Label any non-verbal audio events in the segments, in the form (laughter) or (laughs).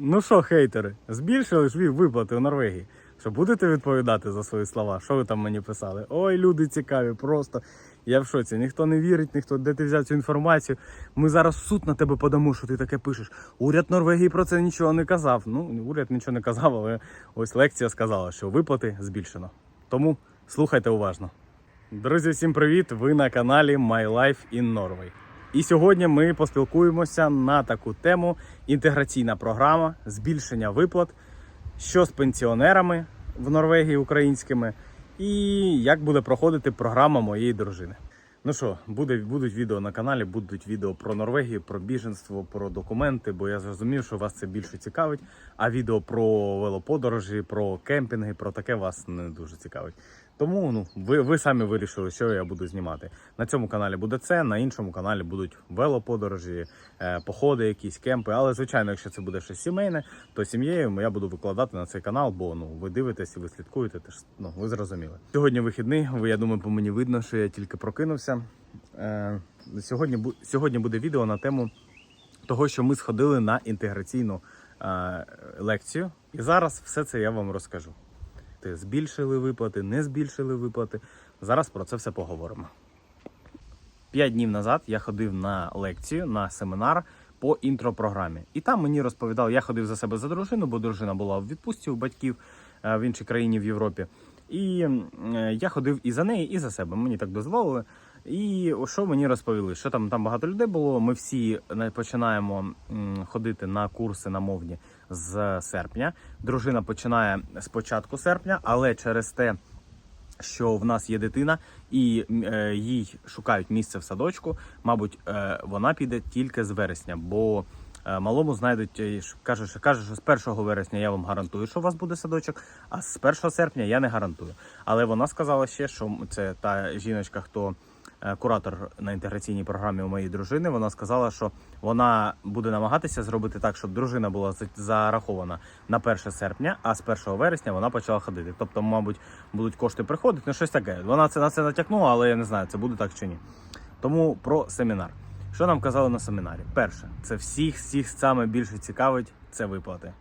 Ну що, хейтери, збільшили ж ви виплати у Норвегії. Що будете відповідати за свої слова? Що ви там мені писали? Ой, люди цікаві, просто я в шоці. Ніхто не вірить, ніхто де ти взяв цю інформацію. Ми зараз в суд на тебе подамо, що ти таке пишеш. Уряд Норвегії про це нічого не казав. Ну, уряд нічого не казав, але ось лекція сказала, що виплати збільшено. Тому слухайте уважно. Друзі, всім привіт! Ви на каналі My Life in Norway. І сьогодні ми поспілкуємося на таку тему: інтеграційна програма, збільшення виплат, що з пенсіонерами в Норвегії українськими, і як буде проходити програма моєї дружини. Ну що, буде, будуть відео на каналі, будуть відео про Норвегію, про біженство, про документи, бо я зрозумів, що вас це більше цікавить. А відео про велоподорожі, про кемпінги, про таке вас не дуже цікавить. Тому ну, ви, ви самі вирішили, що я буду знімати. На цьому каналі буде це, на іншому каналі будуть велоподорожі, е, походи, якісь кемпи. Але звичайно, якщо це буде щось сімейне, то сім'єю я буду викладати на цей канал, бо ну ви дивитесь і ви слідкуєте. Теж ну ви зрозуміли. Сьогодні вихідний. Ви я думаю, по мені видно, що я тільки прокинувся. Е, сьогодні сьогодні буде відео на тему того, що ми сходили на інтеграційну е, лекцію, і зараз все це я вам розкажу. Ти збільшили виплати, не збільшили виплати. Зараз про це все поговоримо. П'ять днів назад я ходив на лекцію, на семінар по інтропрограмі. І там мені розповідали, я ходив за себе за дружину, бо дружина була в відпустці у батьків е, в іншій країні в Європі. І е, я ходив і за неї, і за себе. Мені так дозволили. І що мені розповіли? Що там, там багато людей було. Ми всі починаємо ходити на курси на мовні з серпня. Дружина починає з початку серпня, але через те, що в нас є дитина, і е, їй шукають місце в садочку. Мабуть, е, вона піде тільки з вересня, бо е, малому знайдуть е, каже, що каже, що з 1 вересня я вам гарантую, що у вас буде садочок, а з 1 серпня я не гарантую. Але вона сказала ще, що це та жіночка, хто. Е, Куратор на інтеграційній програмі у моєї дружини. Вона сказала, що вона буде намагатися зробити так, щоб дружина була за- зарахована на 1 серпня, а з 1 вересня вона почала ходити. Тобто, мабуть, будуть кошти приходити, ну щось таке. Вона це на це натякнула, але я не знаю, це буде так чи ні. Тому про семінар. Що нам казали на семінарі? Перше, це всіх всіх саме більше цікавить це виплати.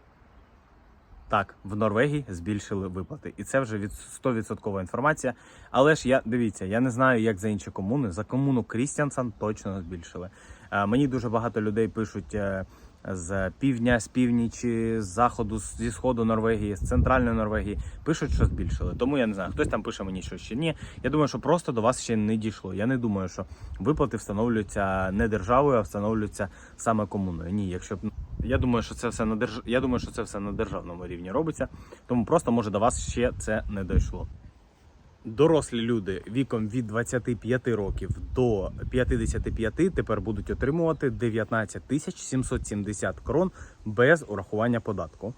Так, в Норвегії збільшили виплати, і це вже від 100% інформація. Але ж я дивіться, я не знаю, як за інші комуни. За комуну Крістіансан точно збільшили. Е, мені дуже багато людей пишуть е, з півдня, з північі, з заходу, зі сходу Норвегії, з центральної Норвегії. Пишуть, що збільшили. Тому я не знаю, хтось там пише мені, що ще ні. Я думаю, що просто до вас ще не дійшло. Я не думаю, що виплати встановлюються не державою, а встановлюються саме комуною. Ні, якщо б я думаю, що це все на держ... Я думаю, що це все на державному рівні робиться. Тому просто може до вас ще це не дійшло. Дорослі люди віком від 25 років до 55 тепер будуть отримувати 19 тисяч 770 крон без урахування податку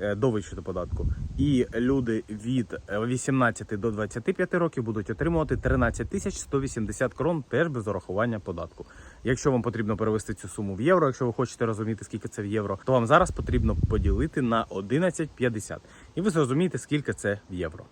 е, до вичету податку. І люди від е, 18 до 25 років будуть отримувати 13 тисяч 180 крон теж без урахування податку. Якщо вам потрібно перевести цю суму в євро, якщо ви хочете розуміти, скільки це в євро, то вам зараз потрібно поділити на 11,50. І ви зрозумієте, скільки це в євро.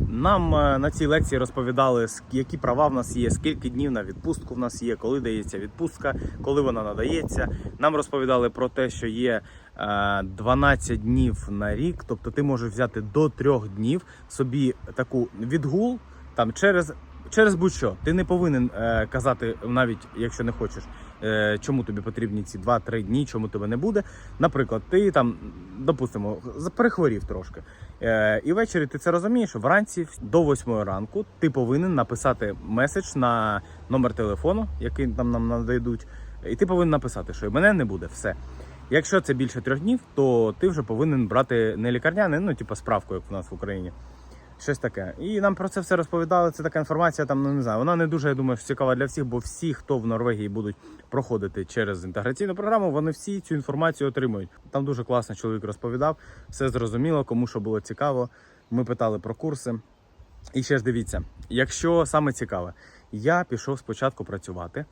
Нам е, на цій лекції розповідали, які права в нас є, скільки днів на відпустку в нас є, коли дається відпустка, коли вона надається. Нам розповідали про те, що є е, 12 днів на рік, тобто ти можеш взяти до 3 днів собі таку відгул там через. Через будь-що ти не повинен е, казати, навіть якщо не хочеш, е, чому тобі потрібні ці 2-3 дні, чому тебе не буде. Наприклад, ти там, допустимо, перехворів трошки. Е, і ввечері ти це розумієш. Вранці до 8 ранку ти повинен написати меседж на номер телефону, який там нам нададуть, і ти повинен написати, що мене не буде. Все. Якщо це більше трьох днів, то ти вже повинен брати не лікарняне, ну типу справку, як в нас в Україні. Щось таке. І нам про це все розповідали. Це така інформація, там, ну не знаю, вона не дуже, я думаю, цікава для всіх, бо всі, хто в Норвегії будуть проходити через інтеграційну програму, вони всі цю інформацію отримують. Там дуже класно чоловік розповідав, все зрозуміло, кому що було цікаво. Ми питали про курси. І ще ж дивіться, якщо саме цікаве, я пішов спочатку працювати,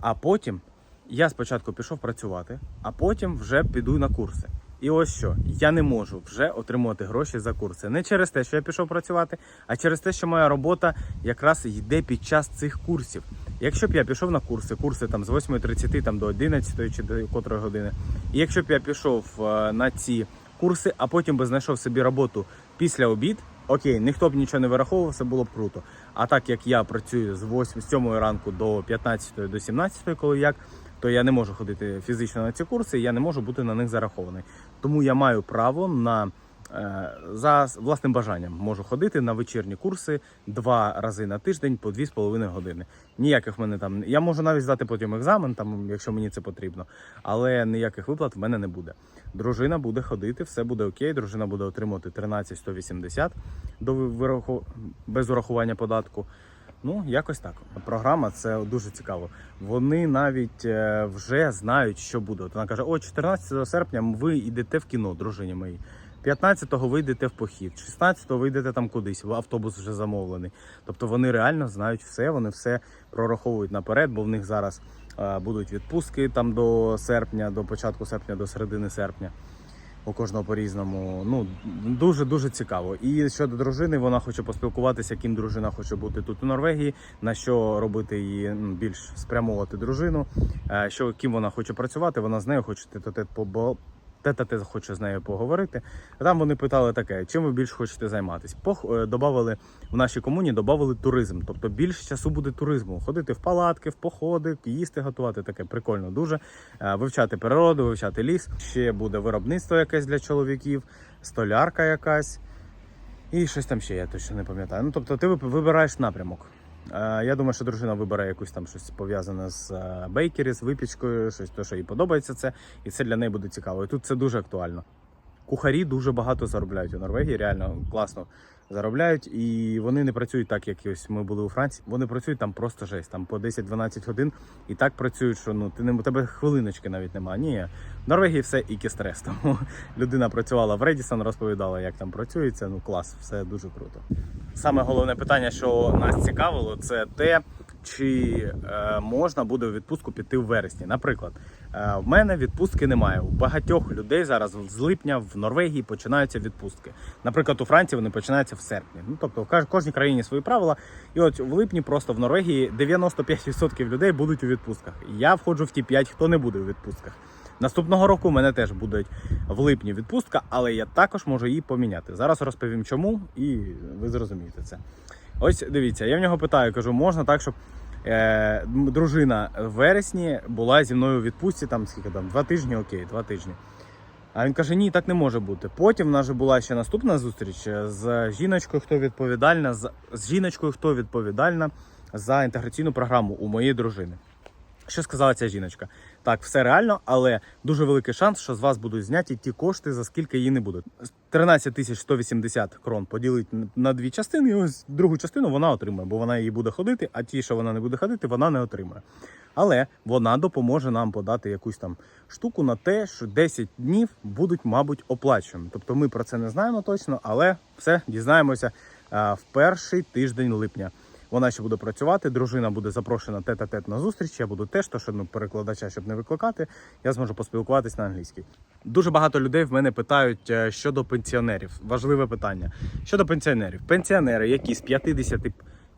а потім я спочатку пішов працювати, а потім вже піду на курси. І ось що, я не можу вже отримувати гроші за курси. Не через те, що я пішов працювати, а через те, що моя робота якраз йде під час цих курсів. Якщо б я пішов на курси, курси там з 8.30 там, до 11 чи до котрої години, І якщо б я пішов е, на ці курси, а потім би знайшов собі роботу після обід, окей, ніхто б нічого не вираховував, все було б круто. А так як я працюю з 8, з 7 ранку до 15 до 17, коли як, то я не можу ходити фізично на ці курси, я не можу бути на них зарахований. Тому я маю право на е, за власним бажанням можу ходити на вечірні курси два рази на тиждень по 2,5 години. Ніяких мене там. Я можу навіть здати потім екзамен, там, якщо мені це потрібно, але ніяких виплат в мене не буде. Дружина буде ходити, все буде окей. Дружина буде отримувати 13 180 до вираху... без урахування податку. Ну, якось так. Програма це дуже цікаво. Вони навіть е, вже знають, що буде. От вона каже: о, 14 серпня ви йдете в кіно, дружині моїй. 15-го ви йдете в похід, 16-го ви йдете там кудись, автобус вже замовлений. Тобто вони реально знають все, вони все прораховують наперед, бо в них зараз е, будуть відпустки там до серпня, до початку серпня, до середини серпня. У кожного по-різному. Ну дуже дуже цікаво. І щодо дружини, вона хоче поспілкуватися, ким дружина хоче бути тут у Норвегії, на що робити її більш спрямовувати дружину. е, Що ким вона хоче працювати, вона з нею хоче тет-а-тет побо- тет-а-тет хоче з нею поговорити. Там вони питали таке: чим ви більше хочете займатися? Пох е, добавили в нашій комуні, додавали туризм. Тобто більше часу буде туризму. Ходити в палатки, в походи, їсти, готувати таке прикольно дуже. Е, Вивчати природу, вивчати ліс. Ще буде виробництво якесь для чоловіків, столярка якась. І щось там ще я точно не пам'ятаю. Ну тобто ти вибираєш напрямок. Е, Я думаю, що дружина вибере якусь там щось пов'язане з е, бейкері, з випічкою, щось то, що їй подобається це, і це для неї буде цікаво. І тут це дуже актуально. Кухарі дуже багато заробляють у Норвегії, реально класно заробляють, і вони не працюють так, як ось ми були у Франції. Вони працюють там просто жесть, там по 10-12 годин і так працюють, що ну ти не у тебе хвилиночки навіть немає. Ні, в Норвегії все ікі стрес. (laughs) Тому людина працювала в Редісон, розповідала, як там працюється. Ну клас, все дуже круто. Саме головне питання, що нас цікавило, це те, чи е, можна буде у відпустку піти в вересні. Наприклад, в мене відпустки немає. У багатьох людей зараз з липня в Норвегії починаються відпустки. Наприклад, у Франції вони починаються в серпні. Ну тобто, в кожній країні свої правила. І от в липні просто в Норвегії 95% людей будуть у відпустках. Я входжу в ті 5, хто не буде у відпустках. Наступного року мене теж буде в липні відпустка, але я також можу її поміняти. Зараз розповім чому, і ви зрозумієте це. Ось дивіться, я в нього питаю, кажу, можна так, щоб е, дружина в вересні була зі мною у відпустці, там скільки там, два тижні, окей, два тижні. А він каже: ні, так не може бути. Потім в нас же була ще наступна зустріч е, з жіночкою, хто відповідальна, з, з жіночкою, хто відповідальна за інтеграційну програму у моєї дружини. Що сказала ця жіночка? Так, все реально, але дуже великий шанс, що з вас будуть зняті ті кошти, за скільки її не будуть. 13 тисяч 180 крон поділить на дві частини, і ось другу частину вона отримає, бо вона її буде ходити, а ті, що вона не буде ходити, вона не отримає. Але вона допоможе нам подати якусь там штуку на те, що 10 днів будуть, мабуть, оплачені. Тобто ми про це не знаємо точно, але все дізнаємося в перший тиждень липня. Вона ще буде працювати, дружина буде запрошена тет-а-тет на зустріч. Я буду теж, то що ну, перекладача, щоб не викликати, я зможу поспілкуватись на англійській. Дуже багато людей в мене питають е, щодо пенсіонерів. Важливе питання. Щодо пенсіонерів. Пенсіонери, які з 50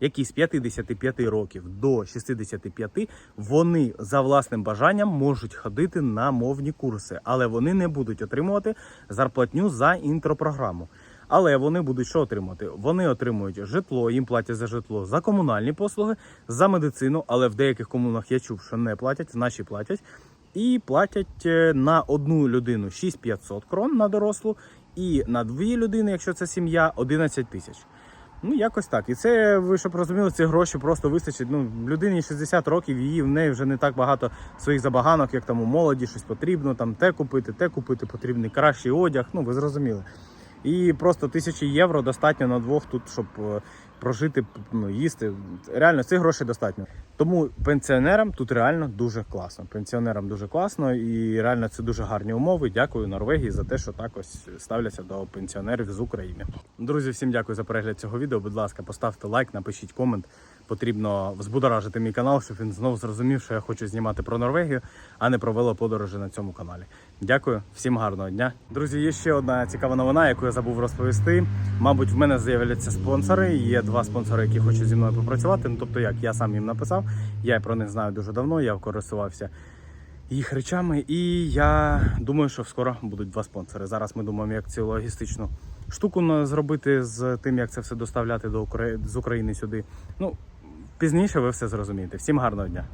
які з 55 років до 65, вони за власним бажанням можуть ходити на мовні курси, але вони не будуть отримувати зарплатню за інтропрограму. Але вони будуть що отримати? Вони отримують житло, їм платять за житло, за комунальні послуги, за медицину, але в деяких комунах я чув, що не платять, наші платять. І платять е, на одну людину 6500 крон на дорослу, і на дві людини, якщо це сім'я, 11 тисяч. Ну, якось так. І це, ви щоб розуміли, ці гроші просто вистачить. Ну, людині 60 років, її в неї вже не так багато своїх забаганок, як там у молоді, щось потрібно, там те купити, те купити, потрібний кращий одяг. Ну, ви зрозуміли. І просто тисячі євро достатньо на двох тут, щоб е, прожити, ну, їсти. Реально, цих грошей достатньо. Тому пенсіонерам тут реально дуже класно. Пенсіонерам дуже класно і реально це дуже гарні умови. Дякую Норвегії за те, що так ось ставляться до пенсіонерів з України. Друзі, всім дякую за перегляд цього відео. Будь ласка, поставте лайк, напишіть комент. Потрібно взбудоражити мій канал, щоб він знову зрозумів, що я хочу знімати про Норвегію, а не про велоподорожі на цьому каналі. Дякую, всім гарного дня. Друзі, є ще одна цікава новина, яку я забув розповісти. Мабуть, в мене з'являться спонсори. Є два спонсори, які хочуть зі мною попрацювати. Ну тобто, як я сам їм написав, я про них знаю дуже давно. Я користувався їх речами. І я думаю, що скоро будуть два спонсори. Зараз ми думаємо, як цю логістичну штуку зробити з тим, як це все доставляти до України з України сюди. Ну пізніше ви все зрозумієте. Всім гарного дня.